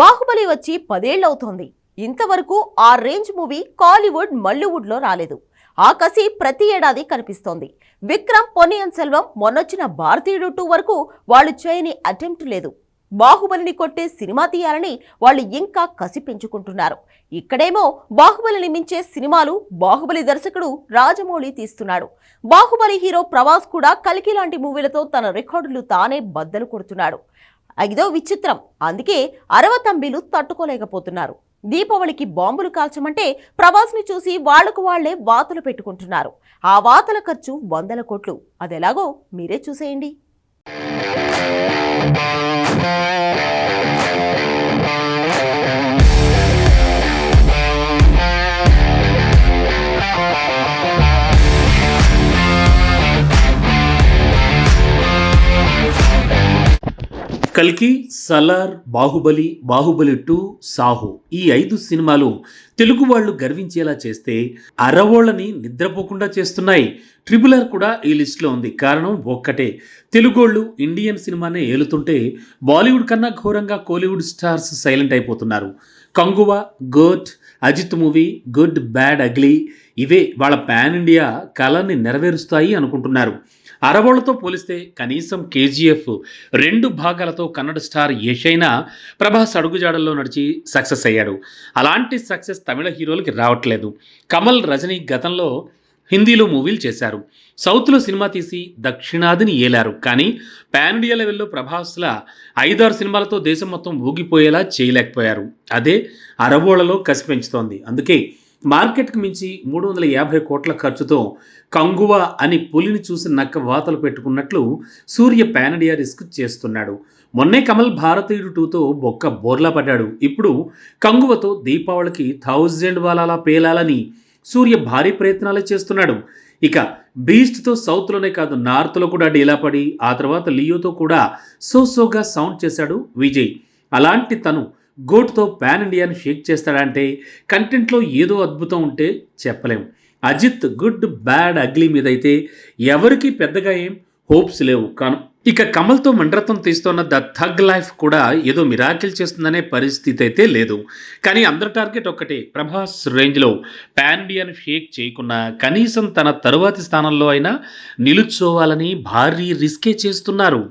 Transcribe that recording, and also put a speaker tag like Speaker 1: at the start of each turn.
Speaker 1: బాహుబలి వచ్చి పదేళ్ళవుతోంది ఇంతవరకు ఆ రేంజ్ మూవీ కాలీవుడ్ మల్లీవుడ్లో రాలేదు. ఆ కసి ప్రతి ఏడాది కనిపిస్తోంది. విక్రమ్ పొన్నియన్ సెల్వం మొన్నొచ్చిన భారతీయుడు టూ వరకు వాళ్ళు చేయని అటెంప్ట్ లేదు. బాహుబలిని కొట్టే సినిమా తీయాలని వాళ్ళు ఇంకా కసి పెంచుకుంటున్నారు. ఇక్కడేమో బాహుబలిని మించే సినిమాలు బాహుబలి దర్శకుడు రాజమౌళి తీస్తున్నాడు. బాహుబలి హీరో ప్రభాస్ కూడా కలికి లాంటి మూవీలతో తన రికార్డులు తానే బద్దలు కొడుతున్నాడు. ఐదో విచిత్రం. అందుకే అరవ తంబీలు తట్టుకోలేకపోతున్నారు. దీపావళికి బాంబులు కాల్చమంటే ప్రభాస్ని చూసి వాళ్ళకు వాళ్ళే వాతలు పెట్టుకుంటున్నారు. ఆ వాతల ఖర్చు వందల కోట్లు. అదెలాగో మీరే చూసేయండి.
Speaker 2: కల్కి సలార్ బాహుబలి బాహుబలి టూ సాహు ఈ ఐదు సినిమాలు తెలుగు వాళ్ళు గర్వించేలా చేస్తే అరవోళ్ళని నిద్రపోకుండా చేస్తున్నాయి. ట్రిపుల్ ఆర్ కూడా ఈ లిస్టులో ఉంది. కారణం ఒక్కటే. తెలుగోళ్ళు ఇండియన్ సినిమానే ఏలుతుంటే బాలీవుడ్ కన్నా ఘోరంగా కోలీవుడ్ స్టార్స్ సైలెంట్ అయిపోతున్నారు. Kanguva GOAT Ajith movie good bad ugly ఇవే వాళ్ళ పాన్ ఇండియా కళని నెరవేరుస్తాయి అనుకుంటున్నారు. అరవోళ్ళతో పోలిస్తే కనీసం కేజీఎఫ్ రెండు భాగాలతో కన్నడ స్టార్ యశైనా ప్రభాస్ అడుగుజాడల్లో నడిచి సక్సెస్ అయ్యాడు. అలాంటి సక్సెస్ తమిళ హీరోలకి రావట్లేదు. కమల్ రజనీ గతంలో హిందీలో మూవీలు చేశారు. సౌత్లో సినిమా తీసి దక్షిణాదిని ఏలారు. కానీ పాన్ ఇండియా లెవెల్లో ప్రభాస్ల ఐదారు సినిమాలతో దేశం మొత్తం ఊగిపోయేలా చేయలేకపోయారు. అదే అరవోళ్ళలో కసి పెంచుతోంది. అందుకే మార్కెట్కు మించి మూడు వందల యాభై కోట్ల ఖర్చుతో కంగువ అని పులిని చూసి నక్క వాతలు పెట్టుకున్నట్లు సూర్య పానడియా రిస్క్ చేస్తున్నాడు. మొన్నే కమల్ భారతీయుడు టూతో బొక్క బోర్లా పడ్డాడు. ఇప్పుడు కంగువతో దీపావళికి థౌజండ్ వాలాలా పేలాలని సూర్య భారీ ప్రయత్నాలే చేస్తున్నాడు. ఇక బీస్ట్తో సౌత్లోనే కాదు నార్త్లో కూడా డీలా పడి ఆ తర్వాత లియోతో కూడా సో సోగా సౌండ్ చేశాడు విజయ్. అలాంటి తను గోట్తో పాన్ ఇండియాను షేక్ చేస్తాడంటే కంటెంట్లో ఏదో అద్భుతం ఉంటే చెప్పలేము అజిత్ గుడ్ బ్యాడ్ అగ్లీ మీద అయితే ఎవరికి పెద్దగా ఏం హోప్స్ లేవు. కాను ఇక కమల్తో మండ్రత్వం తీస్తున్న ద థగ్ లైఫ్ కూడా ఏదో మిరాకిల్ చేస్తుందనే పరిస్థితి అయితే లేదు. కానీ అందరి టార్గెట్ ఒక్కటే ప్రభాస్ రేంజ్లో పాన్ ఇండియాను షేక్ చేయకుండా కనీసం తన తరువాతి స్థానంలో అయినా నిలుచోవాలని భారీ రిస్కే చేస్తున్నారు.